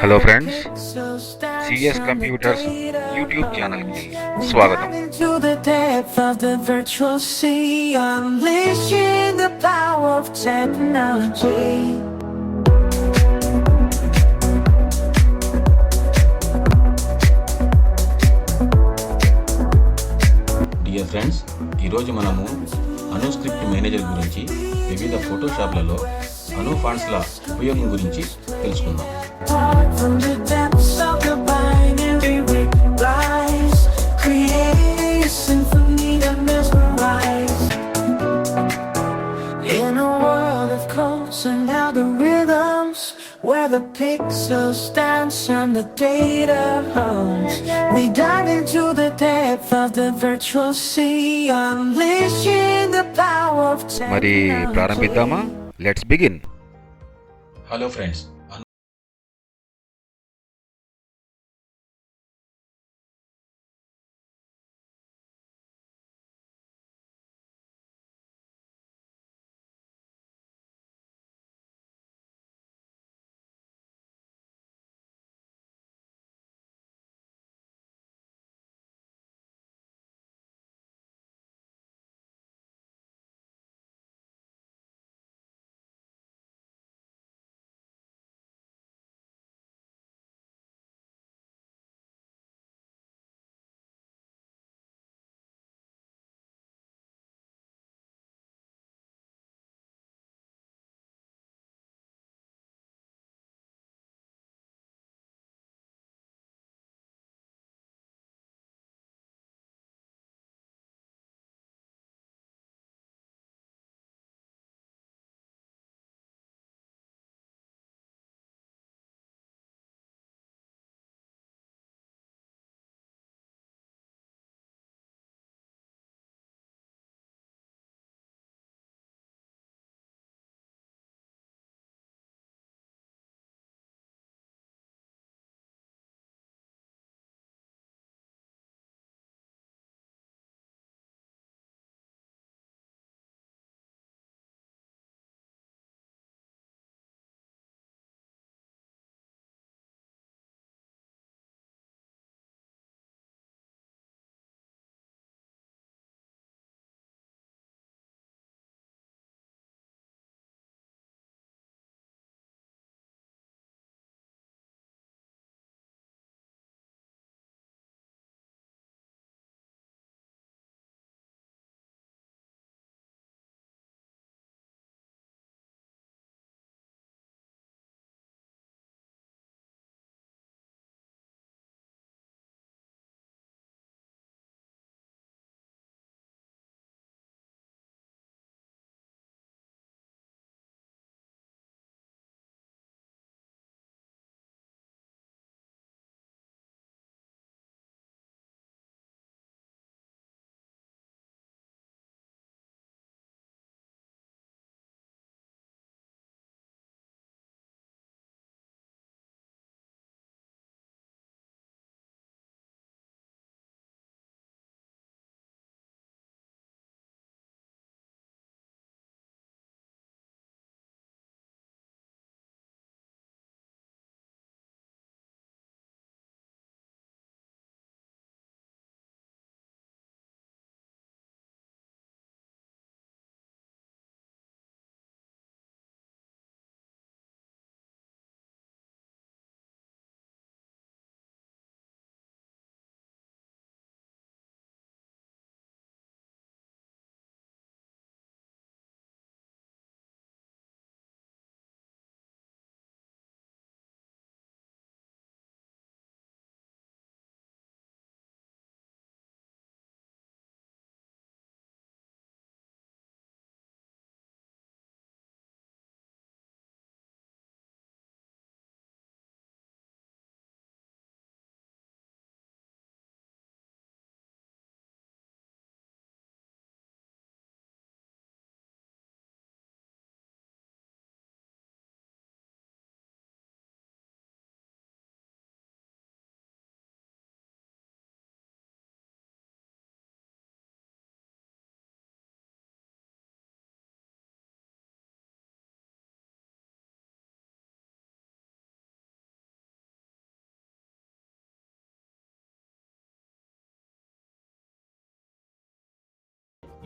Hello friends CS computers YouTube స్వాగతం power of technology. Dear friends ఈరోజు మనము అను script manager గురించి వివిధ ఫోటోషాప్లలో అను ఫాంట్స్ల ఉపయోగం గురించి తెలుసుకుందాం Apart from the depths of the binary, we rise, creating a symphony that mesmerizes. In a world of codes and algorithms, where the pixels dance and the data hums, we dive into the depth of the virtual sea, unleashing the power of మరి technology. Let's begin. Hello friends,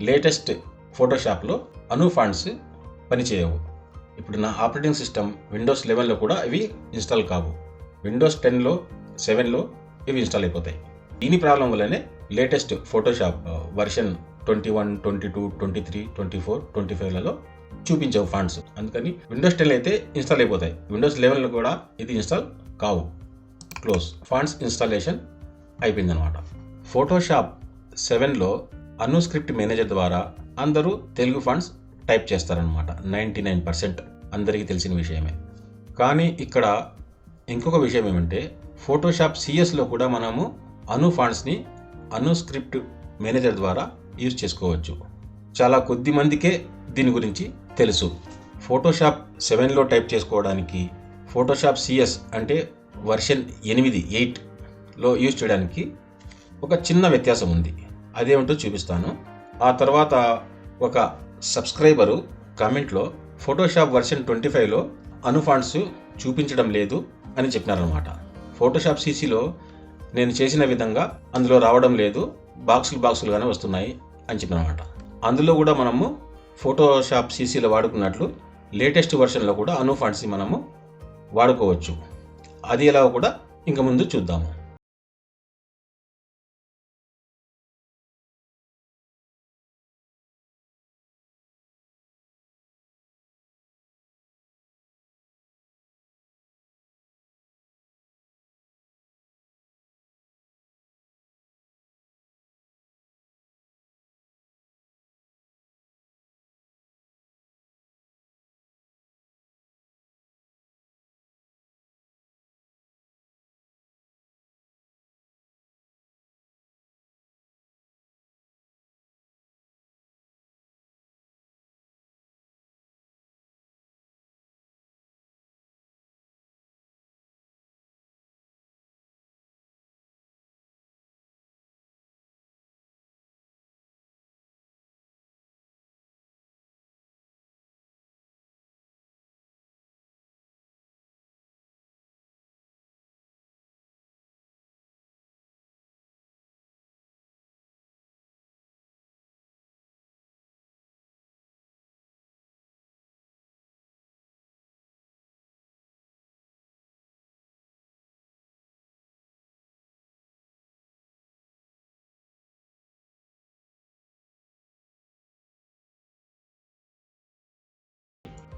latest ఫోటోషాప్లో Anu fonts పనిచేయవు. ఇప్పుడు నా operating system Windows లెవెన్లో కూడా ఇవి install కావు. Windows టెన్లో సెవెన్లో ఇవి ఇన్స్టాల్ అయిపోతాయి. దీని ప్రాబ్లం వల్లనే latest Photoshop version twenty one twenty two twenty three twenty four twenty ఫైవ్లలో చూపించవు ఫాంట్స్ అందుకని విండోస్ టెన్ అయితే ఇన్స్టాల్ అయిపోతాయి. విండోస్ లెవెన్లో కూడా ఇది ఇన్స్టాల్ కావు. క్లోజ్. ఫాంట్స్ ఇన్స్టాలేషన్ అయిపోయిందనమాట. ఫోటోషాప్ సెవెన్లో అను స్క్రిప్ట్ మేనేజర్ ద్వారా అందరూ తెలుగు ఫండ్స్ టైప్ చేస్తారనమాట నైంటీ నైన్ పర్సెంట్ అందరికీ తెలిసిన విషయమే. కానీ ఇక్కడ ఇంకొక విషయం ఏమంటే ఫోటోషాప్ సిఎస్లో కూడా మనము అను ఫాంట్స్ని అను స్క్రిప్ట్ మేనేజర్ ద్వారా యూజ్ చేసుకోవచ్చు. చాలా కొద్ది మందికే దీని గురించి తెలుసు. ఫోటోషాప్ సెవెన్లో టైప్ చేసుకోవడానికి ఫోటోషాప్ సిఎస్ అంటే వర్షన్ ఎనిమిది ఎయిట్లో యూజ్ చేయడానికి ఒక చిన్న వ్యత్యాసం ఉంది. అదేమిటో చూపిస్తాను. ఆ తర్వాత ఒక సబ్స్క్రైబరు కామెంట్లో ఫోటోషాప్ వర్షన్ ట్వంటీ ఫైవ్లో అనుఫాండ్స్ చూపించడం లేదు అని చెప్పినారనమాట ఫోటోషాప్ సీసీలో నేను చేసిన విధంగా అందులో రావడం లేదు బాక్సులు బాక్సులుగానే వస్తున్నాయి అని చెప్పినమాట అందులో కూడా మనము ఫోటోషాప్ సీసీలో వాడుకున్నట్లు లేటెస్ట్ వర్షన్లో కూడా అను ఫండ్స్ని మనము వాడుకోవచ్చు. అది ఎలా కూడా ఇంక ముందు చూద్దాము.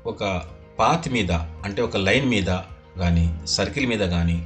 ఒక పాత్ మీద అంటే ఒక లైన్ మీద కానీ సర్కిల్ మీద కానీ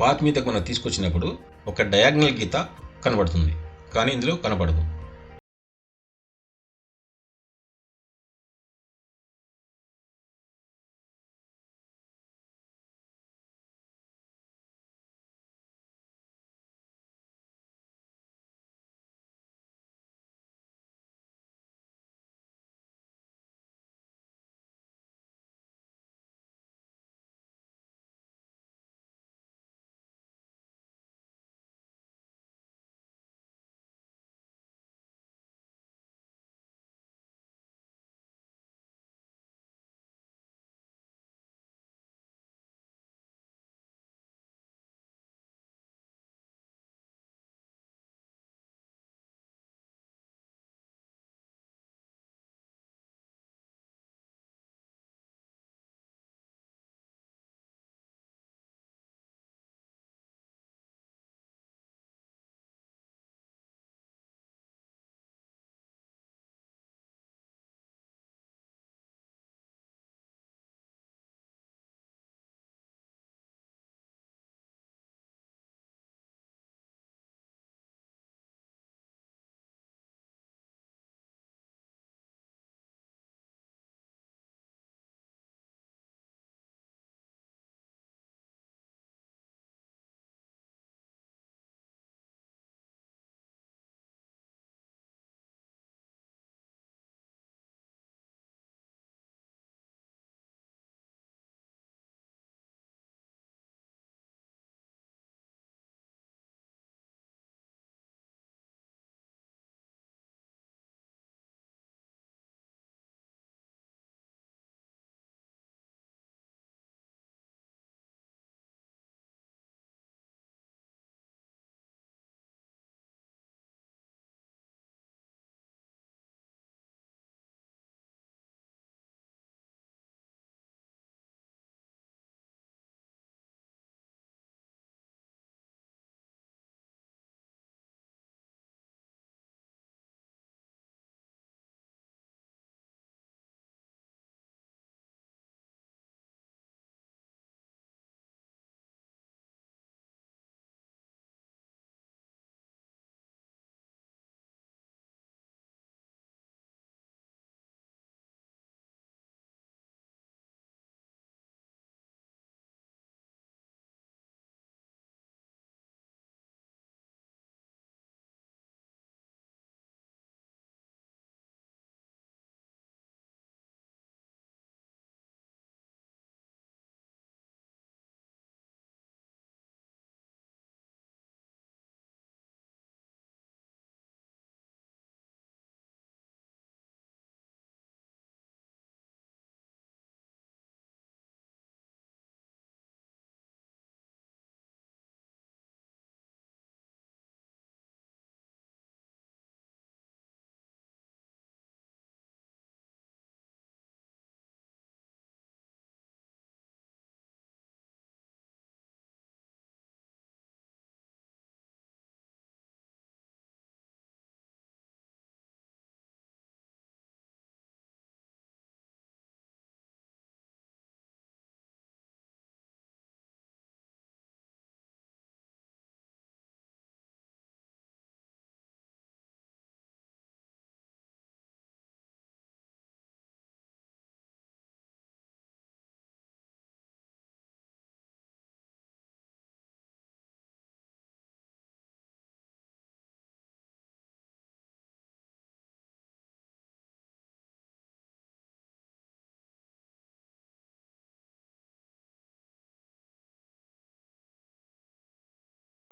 పాత్ మీదకు మనం తీసుకొచ్చినప్పుడు ఒక డయాగ్నల్ గీత కనబడుతుంది. కానీ ఇందులో కనపడదు.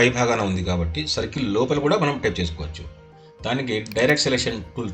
పై భాగాన ఉంది కాబట్టి సర్కిల్ లోపల కూడా మనం టైప్ చేసుకోవచ్చు. దానికి direct selection tool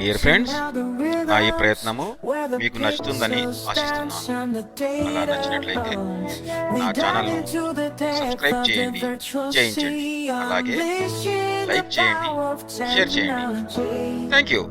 dear friends నా ఈ ప్రయత్నము మీకు నచ్చుతుందని ఆశిస్తున్నాను అలా నచ్చినట్లయితే నా ఛానల్ సబ్స్క్రైబ్ చేయండి చేయించండి అలాగే లైక్ చేయండి షేర్ చేయండి థ్యాంక్ యూ